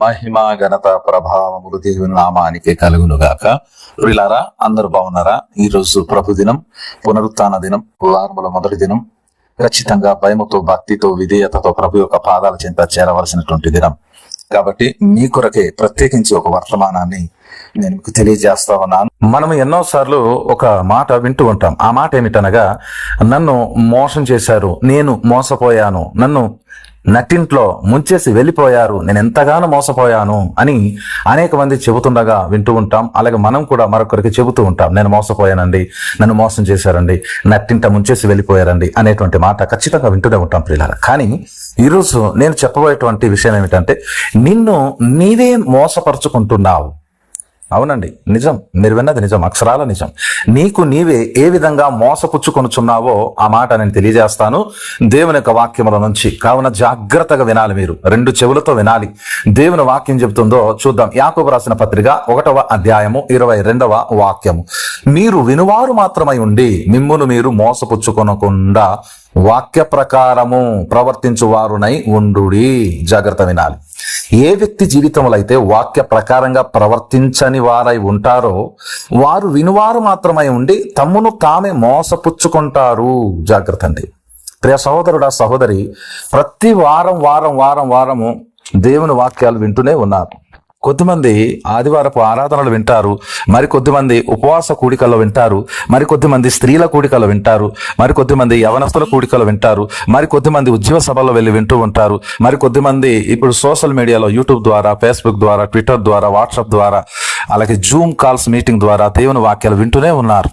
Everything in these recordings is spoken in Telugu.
మహిమ ఘనత ప్రభావములు దేవుని నామానికి కలుగునుగాక. ప్రిలారా అందరూ బాగున్నారా? ఈ రోజు ప్రభు దినం పునరుత్న దినం వారముల మొదటి దినం. ఖచ్చితంగా భయముతో భక్తితో విధేయతతో ప్రభు యొక్క పాదాల చెంత చేరవలసినటువంటి దినం. కాబట్టి మీ కొరకే ప్రత్యేకించి ఒక వర్తమానాన్ని నేను మీకు తెలియజేస్తా ఉన్నాను. మనం ఎన్నో సార్లు ఒక మాట వింటూ ఉంటాం. ఆ మాట ఏమిటనగా నన్ను మోసం చేశారు నేను మోసపోయాను నన్ను నట్టింట్లో ముంచేసి వెళ్ళిపోయారు. నేను ఎంతగానో మోసపోయాను అని అనేక మంది చెబుతుండగా వింటూ ఉంటాం. అలాగే మనం కూడా మరొకరికి చెబుతూ ఉంటాం. నేను మోసపోయానండి. నన్ను మోసం చేశారండి. నట్టింట ముంచేసి వెళ్ళిపోయారండి అనేటువంటి మాట ఖచ్చితంగా వింటూనే ఉంటాం ప్రియులారా. కానీ ఈరోజు నేను చెప్పబోయేటువంటి విషయం ఏమిటంటే నిన్ను నీవే మోసపరుచుకుంటున్నావు. అవునండి నిజం. మీరు విన్నది నిజం అక్షరాల నిజం. నీకు నీవే ఏ విధంగా మోసపుచ్చుకొనుచున్నావో ఆ మాట నేను తెలియజేస్తాను. దేవుని యొక్క వాక్యముల నుంచి. కావున జాగ్రత్తగా వినాలి మీరు. రెండు చెవులతో వినాలి. దేవుని వాక్యం చెబుతుందో చూద్దాం. యాకోబు రాసిన పత్రిక ఒకటవ అధ్యాయము ఇరవై రెండవ వాక్యము. మీరు వినువారు మాత్రమై ఉండి మిమ్మును మీరు మోసపుచ్చుకొనకుండా వాక్య ప్రకారము ప్రవర్తించు వారునై ఉండుడి. జాగ్రత్త వినాలి. ఏ వ్యక్తి జీవితంలో అయితే వాక్య ప్రకారంగా ప్రవర్తించని వారై ఉంటారో వారు వినువారు మాత్రమై ఉండి తమ్మును తామే మోసపుచ్చుకుంటారు. జాగ్రత్త అండి. ప్రియ సహోదరుడా సహోదరి ప్రతి వారం వారం వారం వారము దేవుని వాక్యాలు వింటూనే ఉన్నారు. కొద్దిమంది ఆదివారపు ఆరాధనలు వింటారు మరి కొద్దిమంది ఉపవాస కూడికల్లో వింటారు మరికొద్దిమంది స్త్రీల కూడికలో వింటారు మరికొద్దిమంది యవనస్తుల కూడికలు వింటారు మరి ఉద్యమ సభల్లో వెళ్ళి వింటూ ఉంటారు మరి కొద్దిమంది ఇప్పుడు సోషల్ మీడియాలో యూట్యూబ్ ద్వారా ఫేస్బుక్ ద్వారా ట్విట్టర్ ద్వారా వాట్సాప్ ద్వారా అలాగే జూమ్ కాల్స్ మీటింగ్ ద్వారా దేవుని వాక్యాలు వింటూనే ఉన్నారు.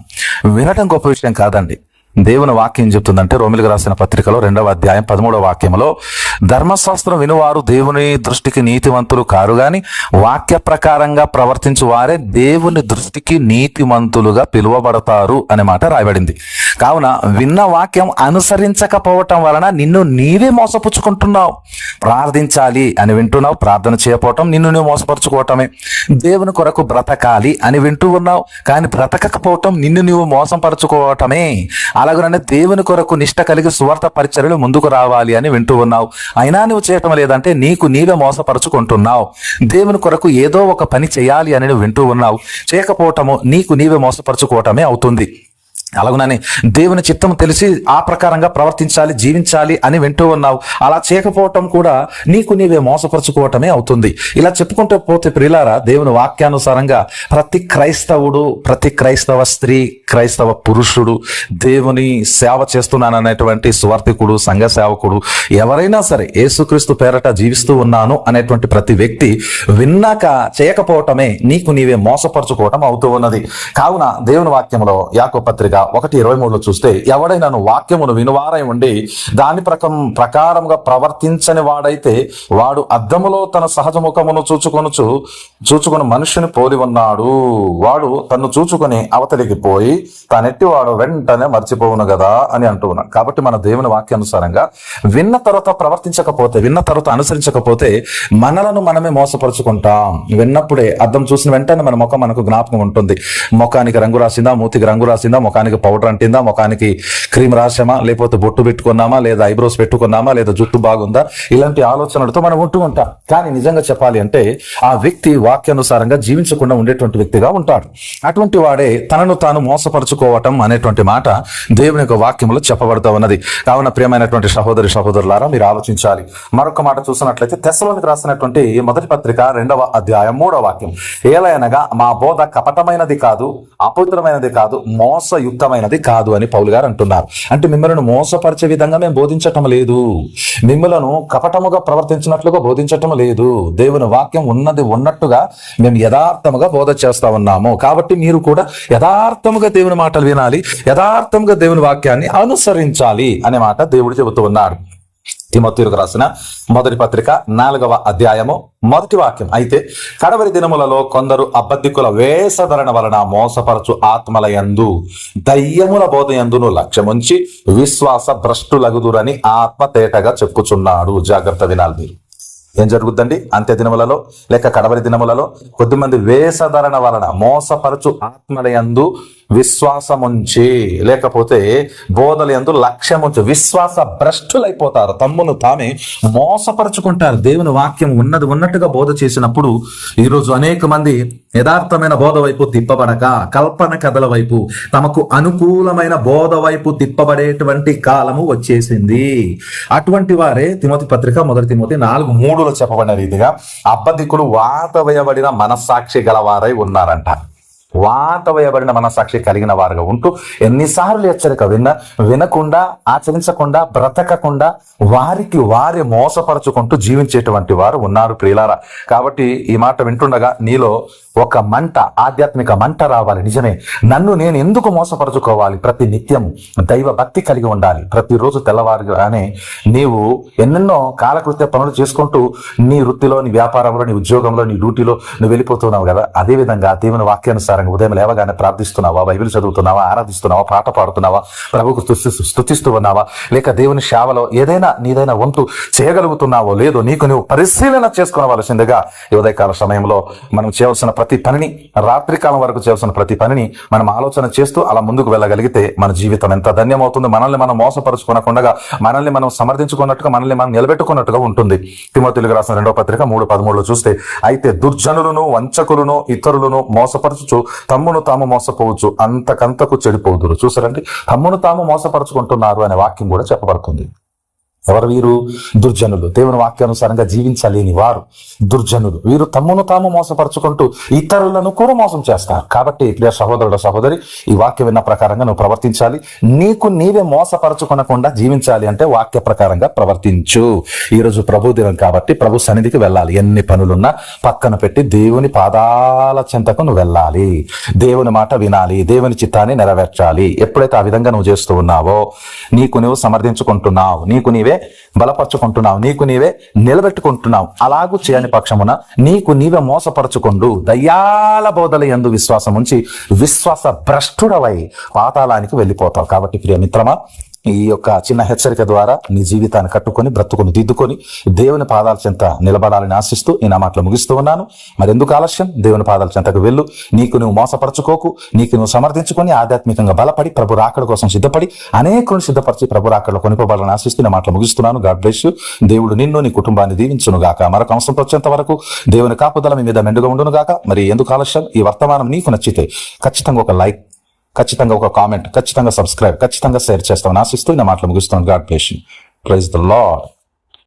వినటం గొప్ప విషయం కాదండి. దేవుని వాక్యం చెప్తుందంటే రోమిలకు రాసిన పత్రికలో రెండవ అధ్యాయం పదమూడవ వాక్యంలో ధర్మశాస్త్రం వినువారు దేవుని దృష్టికి నీతివంతులు కారు గాని వాక్య ప్రకారంగా ప్రవర్తించు వారే దేవుని దృష్టికి నీతిమంతులుగా పిలువబడతారు అనే మాట రాయబడింది. కావున విన్న వాక్యం అనుసరించకపోవటం వలన నిన్ను నీవే మోసపుచ్చుకుంటున్నావు. ప్రార్థించాలి అని వింటున్నావు ప్రార్థన చేయకపోవటం నిన్ను నువ్వు మోసపరుచుకోవటమే. దేవుని కొరకు బ్రతకాలి అని వింటూ ఉన్నావు కానీ బ్రతకకపోవటం నిన్ను నువ్వు మోసపరచుకోవటమే. అలాగనే దేవుని కొరకు నిష్ట కలిగి సువార్త పరిచర్యలు ముందుకు రావాలి అని వింటూ ఉన్నావు. అయినా నువ్వు చేయటం లేదంటే నీకు నీవే మోసపరుచుకుంటున్నావు. దేవుని కొరకు ఏదో ఒక పని చేయాలి అని నువ్వు వింటూ ఉన్నావు. చేయకపోవటము నీకు నీవే మోసపరుచుకోవటమే అవుతుంది. అలాగునని దేవుని చిత్తం తెలిసి ఆ ప్రకారంగా ప్రవర్తించాలి జీవించాలి అని వింటూ ఉన్నావు. అలా చేయకపోవటం కూడా నీకు నీవే మోసపరుచుకోవటమే అవుతుంది. ఇలా చెప్పుకుంటూ పోతే ప్రిలారా దేవుని వాక్యానుసారంగా ప్రతి క్రైస్తవుడు ప్రతి క్రైస్తవ స్త్రీ క్రైస్తవ పురుషుడు దేవుని సేవ చేస్తున్నాననేటువంటి స్వార్థికుడు సంఘ సేవకుడు ఎవరైనా సరే యేసుక్రీస్తు పేరట జీవిస్తూ ఉన్నాను అనేటువంటి ప్రతి వ్యక్తి విన్నాక చేయకపోవటమే నీకు నీవే మోసపరుచుకోవటం అవుతూ ఉన్నది. కావున దేవుని వాక్యంలో యాకో పత్రిక ఒకటి ఇరవై మూడులో చూస్తే ఎవడైనాను వాక్యమును వినువారై ఉండి దాని ప్రకం ప్రకారంగా ప్రవర్తించని వాడైతే వాడు అద్దములో తన సహజ ముఖమును చూచుకొనుచు చూచుకుని మనుషుని పోలి ఉన్నాడు. వాడు తన్ను చూచుకొని అవతలికి పోయి తనెట్టి వాడు వెంటనే మర్చిపోవును కదా అని అంటూ ఉన్నాడు. కాబట్టి మన దేవుని వాక్యానుసారంగా విన్న తర్వాత ప్రవర్తించకపోతే విన్న తర్వాత అనుసరించకపోతే మనలను మనమే మోసపరుచుకుంటాం. విన్నప్పుడే అద్దం చూసిన వెంటనే మన ముఖం మనకు జ్ఞాపకం ఉంటుంది. ముఖానికి రంగు రాసిందా మూతికి రంగు రాసిందా ముఖానికి పౌడర్ అంటిందా ముఖానికి క్రీమ్ రాసామా లేకపోతే బొట్టు పెట్టుకున్నామా లేదా ఐబ్రోస్ పెట్టుకున్నామా లేదా జుట్టు బాగుందా? ఇలాంటి ఆలోచనలతో మనం ఉంటూ ఉంటాం. కానీ నిజంగా చెప్పాలి అంటే ఆ వ్యక్తి వాక్యానుసారంగా జీవించకుండా ఉండేటువంటి వ్యక్తిగా ఉంటాడు. అటువంటి వాడే తనను తాను మోసపరుచుకోవటం అనేటువంటి మాట దేవుని యొక్క వాక్యంలో చెప్పబడుతూ ఉన్నది. కావున ప్రియమైనటువంటి సహోదరి సహోదరులారా మీరు ఆలోచించాలి. మరొక మాట చూసినట్లయితే తెసలోనికి రాసినటువంటి మొదటి పత్రిక రెండవ అధ్యాయం మూడవ వాక్యం. ఏలయనగా మా బోధ కపటమైనది కాదు అపవిత్రమైనది కాదు మోసయు యుక్తమైనది కాదు అని పౌలు గారు అంటున్నారు. అంటే మిమ్మల్ని మోసపరిచే విధంగా మేము బోధించటం లేదు. మిమ్మలను కపటముగా ప్రవర్తించినట్లుగా బోధించటం లేదు. దేవుని వాక్యం ఉన్నది ఉన్నట్టుగా మేము యథార్థముగా బోధ చేస్తా ఉన్నాము. కాబట్టి మీరు కూడా యథార్థముగా దేవుని మాటలు వినాలి యథార్థముగా దేవుని వాక్యాన్ని అనుసరించాలి అనే మాట దేవుడు చెబుతూ ఉన్నారు. తిమోతిలకు రాసిన మొదటి పత్రిక నాలుగవ అధ్యాయము మొదటి వాక్యం. అయితే కడవరి దినములలో కొందరు అబద్ధికుల వేషధరణ వలన మోసపరచు ఆత్మలయందు దయ్యముల బోధయందును లక్ష్యముంచి విశ్వాస భ్రష్టులగుదురని ఆత్మ తేటగా చెప్పుచున్నాడు. జాగ్రత్త వినాలి మీరు. ఏం జరుగుద్దండి? అంత్య దినములలో లేక కడవరి దినములలో కొద్దిమంది వేషధరణ వలన మోసపరచు ఆత్మలయందు విశ్వాసముంచి లేకపోతే బోధలయందు లక్ష్యముంచి విశ్వాస భ్రష్టులైపోతారు. తమ్మును తామే మోసపరుచుకుంటారు. దేవుని వాక్యం ఉన్నది ఉన్నట్టుగా బోధ చేసినప్పుడు ఈరోజు అనేక మంది యథార్థమైన బోధ వైపు తిప్పబడక కల్పన కథల వైపు తమకు అనుకూలమైన బోధ వైపు తిప్పబడేటువంటి కాలము వచ్చేసింది. అటువంటి వారే తిమోతి పత్రిక మొదటి తిమోతి నాలుగు మూడులో చెప్పబడిన రీతిగా అబ్బదిక్కులు వాత వేయబడిన మనస్సాక్షి గలవారై ఉన్నారంట. వాత వేయబడిన మనస్సాక్షి కలిగిన వారుగా ఉంటూ ఎన్నిసార్లు హెచ్చరిక విన్న వినకుండా ఆచరించకుండా బ్రతకకుండా వారికి వారి మోసపరచుకుంటూ జీవించేటువంటి వారు ఉన్నారు ప్రియులారా. కాబట్టి ఈ మాట వింటుండగా నీలో ఒక మంట ఆధ్యాత్మిక మంట రావాలి నిజమే. నన్ను నేను ఎందుకు మోసపరచుకోవాలి? ప్రతి నిత్యం దైవ భక్తి కలిగి ఉండాలి. ప్రతిరోజు తెల్లవారుగానే నీవు ఎన్నెన్నో కాలకృత్య పనులు చేసుకుంటూ నీ వృత్తిలో నీ వ్యాపారంలో నీ ఉద్యోగంలో నీ డ్యూటీలో నువ్వు వెళ్ళిపోతున్నావు కదా. అదే విధంగా వాక్యానుసారం వాక్యానుసారంగా ఉదయం లేవగానే ప్రార్థిస్తున్నావా? బైబిల్ చదువుతున్నావా? ఆరాధిస్తున్నావా? పాట పాడుతున్నావా? ప్రభుకు స్థుతిస్తూ ఉన్నావా? లేక దేవుని సేవలో ఏదైనా నీదైనా వంతు చేయగలుగుతున్నావో లేదో నీకు నువ్వు పరిశీలన చేసుకోవలసిందిగా ఉదయకాల సమయంలో మనం చేయవలసిన ప్రతి పనిని రాత్రికాలం వరకు చేయవలసిన ప్రతి పనిని మనం ఆలోచన చేస్తూ అలా ముందుకు వెళ్ళగలిగితే మన జీవితం ఎంత ధన్యమవుతుంది. మనల్ని మనం మోసపరుచుకునకుండా మనల్ని మనం సమర్థించుకున్నట్టుగా మనల్ని మనం నిలబెట్టుకున్నట్టుగా ఉంటుంది. తిమోతులకు రాసిన రెండో పత్రిక మూడు పదమూడులో చూస్తే అయితే దుర్జనులను వంచకులను ఇతరులను మోసపరచుచు తమ్మును తాము మోసపోవచ్చు అంతకంతకు చెడిపోదురు. చూసారండి? తమ్మును తాము మోసపరుచుకుంటున్నారు అనే వాక్యం కూడా చెప్పబడుతుంది. ఎవరు వీరు? దుర్జనులు. దేవుని వాక్యానుసారంగా జీవించలేని వారు. దుర్జనులు. వీరు తమ్మును తాము మోసపరుచుకుంటూ ఇతరులను కూడా మోసం చేస్తారు. కాబట్టి ప్రియ సహోదరుడు సహోదరి ఈ వాక్యం విన్న ప్రకారంగా నువ్వు ప్రవర్తించాలి. నీకు నీవే మోసపరచుకునకుండా జీవించాలి అంటే వాక్య ప్రకారంగా ప్రవర్తించు. ఈరోజు ప్రభు దినం కాబట్టి ప్రభు సన్నిధికి వెళ్ళాలి. ఎన్ని పనులున్నా పక్కన పెట్టి దేవుని పాదాల చెంతకు నువ్వు వెళ్ళాలి. దేవుని మాట వినాలి. దేవుని చిత్తాన్ని నెరవేర్చాలి. ఎప్పుడైతే ఆ విధంగా నువ్వు చేస్తూ ఉన్నావో నీకు నువ్వు సమర్థించుకుంటున్నావు నీకు నీవే బలపరచుకుంటున్నావు. నీకు నీవే నిలబెట్టుకుంటున్నావు. అలాగూ చేయని పక్షమున నీకు నీవే మోసపరచుకుండు. దయ్యాల బోధల ఎందు విశ్వాసం ఉంచి విశ్వాస భ్రష్టుడవై పాతాళానికి వెళ్ళిపోతావు. కాబట్టి ప్రియ మిత్రమా ఈ యొక్క చిన్న హెచ్చరిక ద్వారా నీ జీవితాన్ని కట్టుకొని బ్రతుకుని దిద్దుకొని దేవుని పాదాల చెంత నిలబడాలని ఆశిస్తూ నేను నా మాటలు ముగిస్తూ ఉన్నాను. మరి ఎందుకు ఆలస్యం? దేవుని పాదాల చెంతకు వెళ్ళు. నీకు నువ్వు మోసపరచుకోకు. నీకు నువ్వు సమర్థించుకొని ఆధ్యాత్మికంగా బలపడి ప్రభు రాకడ కోసం సిద్ధపడి అనేకులను సిద్ధపరిచి ప్రభు రాకడలో కొనిపోవాలని ఆశిస్తూ నా మాటలు ముగిస్తున్నాను. గాడ్ బ్లెస్ దేవుడు నిన్ను నీ కుటుంబాన్ని దీవించును గాక. మరొక అంశం వచ్చేంత వరకు దేవుని కాపుదల మీ మీద మెండుగా ఉండును గాక. మరి ఎందుకు ఆలస్యం? ఈ వర్తమానం నీకు నచ్చితే ఖచ్చితంగా ఒక లైక్ ఖచ్చితంగా ఒక కామెంట్ ఖచ్చితంగా సబ్స్క్రైబ్ ఖచ్చితంగా షేర్ చేస్తామని ఆశిస్తూ నా మాటలు ముగిస్తాను గాడ్ పేషన్ ప్రైజ్ ద లాడ్